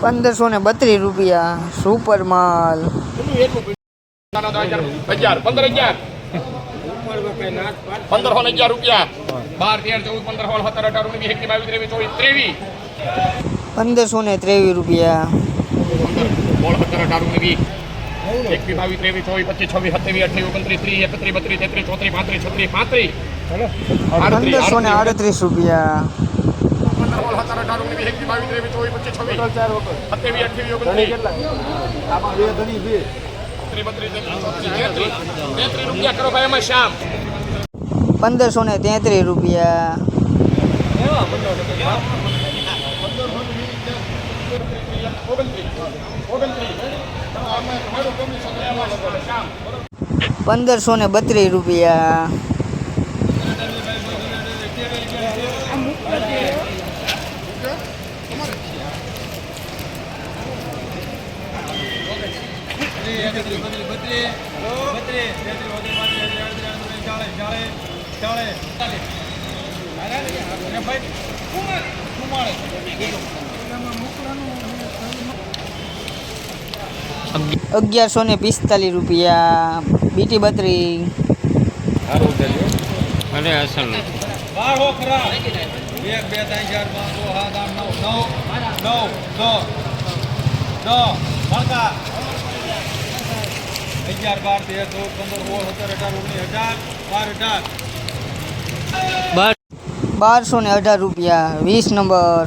પંદરસો ને બત્રીસ રૂપિયા. સુપર માલ. પંદરસો ને અગિયાર. રૂપિયા. બાર તેર ચૌદ પંદર સોળ સત્તર અઢાર ઓગણીસ એકવીસ બાવીસ ત્રેવીસ ચોવીસ ત્રેવીસ. પંદરસો ને ત્રેવીસ રૂપિયા. સોળ સત્તર અઢાર ઓગણીસ એકવીસ બાવીસ ત્રેવીસ ચોવીસ પચીસ છવ્વીસ સત્યાવીસ અઠ્યાવીસ ઓગણત્રીસ ત્રીસ એકત્રીસ બત્રીસ તેત્રીસ ચોત્રીસ પાંત્રીસ છત્રીસ પાંત્રીસ. પંદરસો ને આડત્રીસ રૂપિયા. પંદર સોળ સત્તર અઢાર ઓગણીસ એકવીસ બાવીસ ત્રેવીસ ચોવીસ પચીસ છવ્વીસ સત્યાવીસ અઠ્યાવીસ ઓગણત્રીસ ત્રીસ બત્રીસ તેત્રીસ ચોત્રીસ તેત્રીસ તેત્રીસ રૂપિયા કરો ભાઈ એમાં શ્યામ પંદરસો ને તેત્રીસ રૂપિયા પંદરસો ને બત્રીસ રૂપિયા અગિયારસો ને પિસ્તાલીસ રૂપિયા. બીટી બત્રી. અરે અસલ એક બે ત્રણ ચાર પાંચ છ સાત આઠ નવ નવ નવ દસ દસ અગિયાર બાર તેર ચૌદ પંદર સોળ સત્તર અઢાર ઓગણીસ હજાર બાર અઢાર. બાર બારસો ને અઢાર રૂપિયા વીસ નંબર.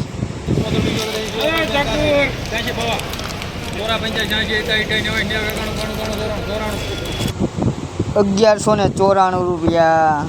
અગિયારસો ને ચોરાણું રૂપિયા.